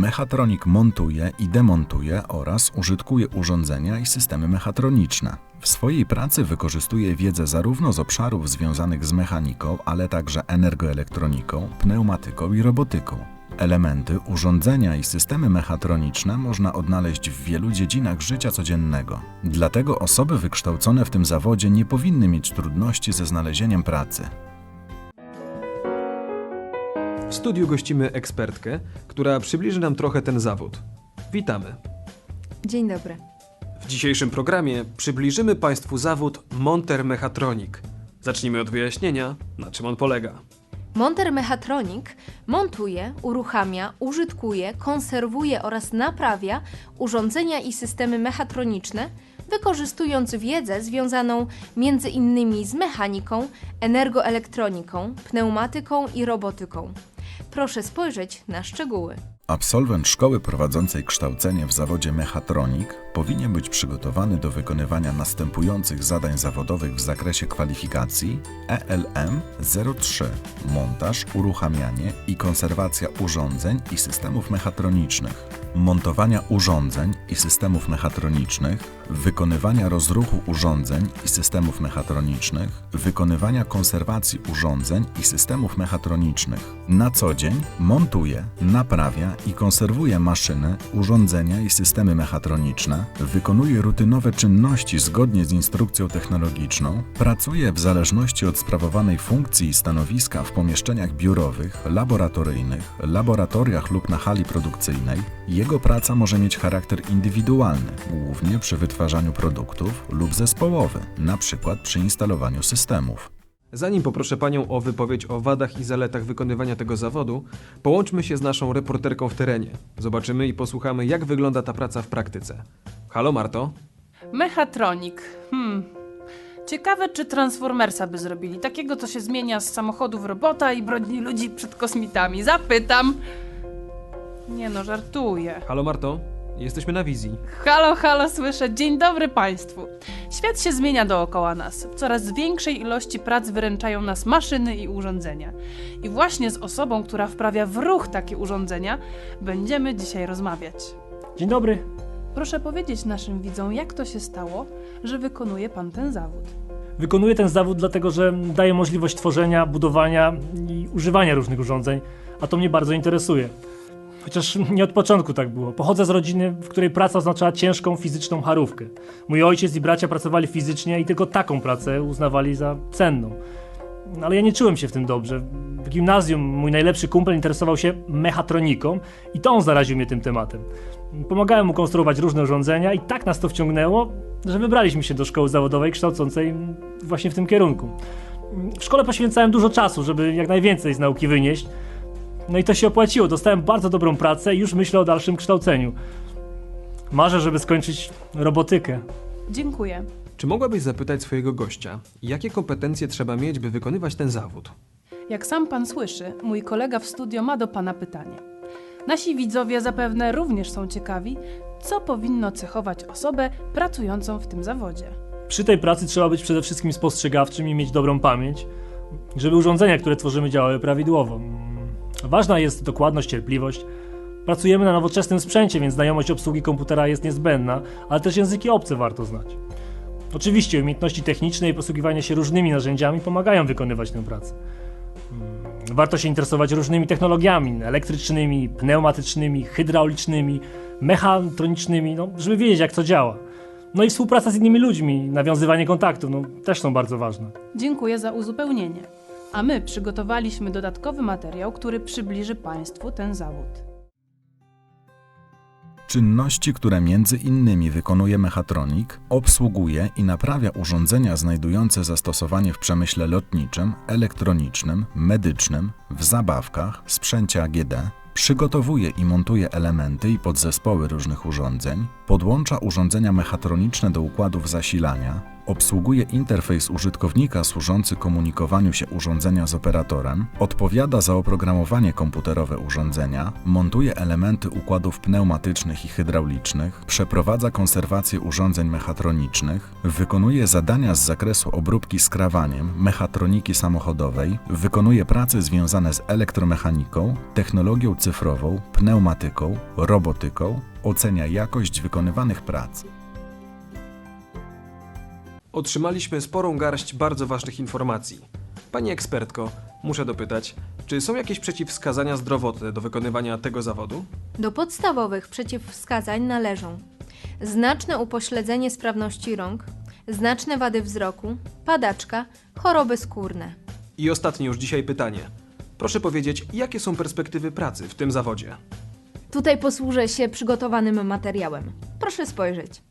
Mechatronik montuje i demontuje oraz użytkuje urządzenia i systemy mechatroniczne. W swojej pracy wykorzystuje wiedzę zarówno z obszarów związanych z mechaniką, ale także energoelektroniką, pneumatyką i robotyką. Elementy, urządzenia i systemy mechatroniczne można odnaleźć w wielu dziedzinach życia codziennego. Dlatego osoby wykształcone w tym zawodzie nie powinny mieć trudności ze znalezieniem pracy. W studiu gościmy ekspertkę, która przybliży nam trochę ten zawód. Witamy. Dzień dobry. W dzisiejszym programie przybliżymy Państwu zawód monter mechatronik. Zacznijmy od wyjaśnienia, na czym on polega. Monter mechatronik montuje, uruchamia, użytkuje, konserwuje oraz naprawia urządzenia i systemy mechatroniczne, wykorzystując wiedzę związaną między innymi z mechaniką, energoelektroniką, pneumatyką i robotyką. Proszę spojrzeć na szczegóły. Absolwent szkoły prowadzącej kształcenie w zawodzie mechatronik powinien być przygotowany do wykonywania następujących zadań zawodowych w zakresie kwalifikacji ELM 03 montaż, uruchamianie i konserwacja urządzeń i systemów mechatronicznych, montowania urządzeń i systemów mechatronicznych, wykonywania rozruchu urządzeń i systemów mechatronicznych, wykonywania konserwacji urządzeń i systemów mechatronicznych. Na co dzień montuje, naprawia i konserwuje maszyny, urządzenia i systemy mechatroniczne, wykonuje rutynowe czynności zgodnie z instrukcją technologiczną, pracuje w zależności od sprawowanej funkcji i stanowiska w pomieszczeniach biurowych, laboratoryjnych, laboratoriach lub na hali produkcyjnej. Jego praca może mieć charakter indywidualny, głównie przy wytwarzaniu produktów lub zespołowy, na przykład przy instalowaniu systemów. Zanim poproszę Panią o wypowiedź o wadach i zaletach wykonywania tego zawodu, połączmy się z naszą reporterką w terenie. Zobaczymy i posłuchamy, jak wygląda ta praca w praktyce. Halo Marto? Mechatronik. Hmm. Ciekawe, czy Transformersa by zrobili. Takiego, co się zmienia z samochodu w robota i broni ludzi przed kosmitami. Zapytam. Nie no, żartuję. Halo Marto? Jesteśmy na wizji. Halo, halo, słyszę. Dzień dobry Państwu. Świat się zmienia dookoła nas. W coraz większej ilości prac wyręczają nas maszyny i urządzenia. I właśnie z osobą, która wprawia w ruch takie urządzenia, będziemy dzisiaj rozmawiać. Dzień dobry. Proszę powiedzieć naszym widzom, jak to się stało, że wykonuje Pan ten zawód. Wykonuję ten zawód dlatego, że daje możliwość tworzenia, budowania i używania różnych urządzeń, a to mnie bardzo interesuje. Chociaż nie od początku tak było. Pochodzę z rodziny, w której praca oznaczała ciężką fizyczną charówkę. Mój ojciec i bracia pracowali fizycznie i tylko taką pracę uznawali za cenną. Ale ja nie czułem się w tym dobrze. W gimnazjum mój najlepszy kumpel interesował się mechatroniką i to on zaraził mnie tym tematem. Pomagałem mu konstruować różne urządzenia i tak nas to wciągnęło, że wybraliśmy się do szkoły zawodowej kształcącej właśnie w tym kierunku. W szkole poświęcałem dużo czasu, żeby jak najwięcej z nauki wynieść. No i to się opłaciło. Dostałem bardzo dobrą pracę i już myślę o dalszym kształceniu. Marzę, żeby skończyć robotykę. Dziękuję. Czy mogłabyś zapytać swojego gościa, jakie kompetencje trzeba mieć, by wykonywać ten zawód? Jak sam pan słyszy, mój kolega w studio ma do pana pytanie. Nasi widzowie zapewne również są ciekawi, co powinno cechować osobę pracującą w tym zawodzie. Przy tej pracy trzeba być przede wszystkim spostrzegawczym i mieć dobrą pamięć, żeby urządzenia, które tworzymy, działały prawidłowo. Ważna jest dokładność, cierpliwość. Pracujemy na nowoczesnym sprzęcie, więc znajomość obsługi komputera jest niezbędna, ale też języki obce warto znać. Oczywiście umiejętności techniczne i posługiwanie się różnymi narzędziami pomagają wykonywać tę pracę. Mm, Warto się interesować różnymi technologiami elektrycznymi, pneumatycznymi, hydraulicznymi, mechatronicznymi, no, żeby wiedzieć jak to działa. No i współpraca z innymi ludźmi, nawiązywanie kontaktów, no, też są bardzo ważne. Dziękuję za uzupełnienie. A my przygotowaliśmy dodatkowy materiał, który przybliży Państwu ten zawód. Czynności, które między innymi wykonuje mechatronik, obsługuje i naprawia urządzenia znajdujące zastosowanie w przemyśle lotniczym, elektronicznym, medycznym, w zabawkach, sprzęcie AGD, przygotowuje i montuje elementy i podzespoły różnych urządzeń, podłącza urządzenia mechatroniczne do układów zasilania, obsługuje interfejs użytkownika służący komunikowaniu się urządzenia z operatorem, odpowiada za oprogramowanie komputerowe urządzenia, montuje elementy układów pneumatycznych i hydraulicznych, przeprowadza konserwację urządzeń mechatronicznych, wykonuje zadania z zakresu obróbki skrawaniem, mechatroniki samochodowej, wykonuje prace związane z elektromechaniką, technologią cyfrową, pneumatyką, robotyką, ocenia jakość wykonywanych prac. Otrzymaliśmy sporą garść bardzo ważnych informacji. Pani ekspertko, muszę dopytać, czy są jakieś przeciwwskazania zdrowotne do wykonywania tego zawodu? Do podstawowych przeciwwskazań należą znaczne upośledzenie sprawności rąk, znaczne wady wzroku, padaczka, choroby skórne. I ostatnie już dzisiaj pytanie. Proszę powiedzieć, jakie są perspektywy pracy w tym zawodzie? Tutaj posłużę się przygotowanym materiałem. Proszę spojrzeć.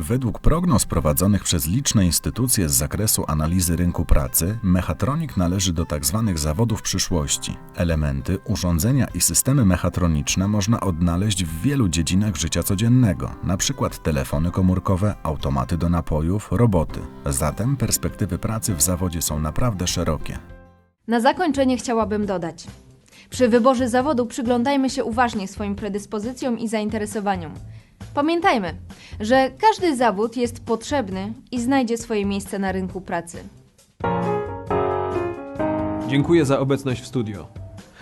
Według prognoz prowadzonych przez liczne instytucje z zakresu analizy rynku pracy, mechatronik należy do tzw. zawodów przyszłości. Elementy, urządzenia i systemy mechatroniczne można odnaleźć w wielu dziedzinach życia codziennego, np. telefony komórkowe, automaty do napojów, roboty. Zatem perspektywy pracy w zawodzie są naprawdę szerokie. Na zakończenie chciałabym dodać. Przy wyborze zawodu przyglądajmy się uważnie swoim predyspozycjom i zainteresowaniom. Pamiętajmy, że każdy zawód jest potrzebny i znajdzie swoje miejsce na rynku pracy. Dziękuję za obecność w studio.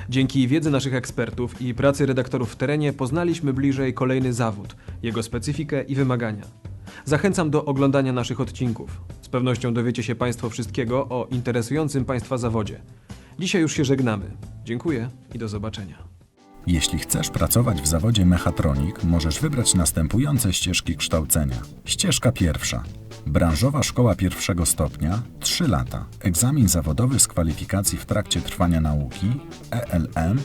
Dzięki wiedzy naszych ekspertów i pracy redaktorów w terenie poznaliśmy bliżej kolejny zawód, jego specyfikę i wymagania. Zachęcam do oglądania naszych odcinków. Z pewnością dowiecie się Państwo wszystkiego o interesującym Państwa zawodzie. Dzisiaj już się żegnamy. Dziękuję i do zobaczenia. Jeśli chcesz pracować w zawodzie mechatronik, możesz wybrać następujące ścieżki kształcenia. Ścieżka pierwsza. Branżowa szkoła pierwszego stopnia 3 lata. Egzamin zawodowy z kwalifikacji w trakcie trwania nauki ELM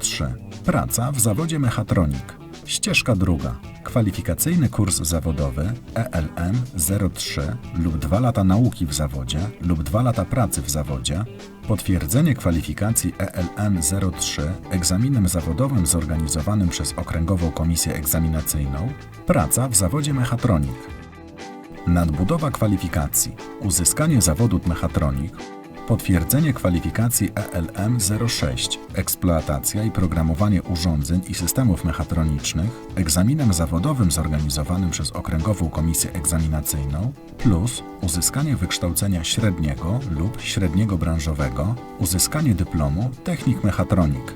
03. Praca w zawodzie mechatronik. Ścieżka druga. Kwalifikacyjny kurs zawodowy ELM 03 lub 2 lata nauki w zawodzie lub 2 lata pracy w zawodzie. Potwierdzenie kwalifikacji ELM 03 egzaminem zawodowym zorganizowanym przez Okręgową Komisję Egzaminacyjną. Praca w zawodzie mechatronik. Nadbudowa kwalifikacji. Uzyskanie zawodu mechatronik. Potwierdzenie kwalifikacji ELM 06. Eksploatacja i programowanie urządzeń i systemów mechatronicznych egzaminem zawodowym zorganizowanym przez Okręgową Komisję Egzaminacyjną plus uzyskanie wykształcenia średniego lub średniego branżowego, uzyskanie dyplomu technik mechatronik.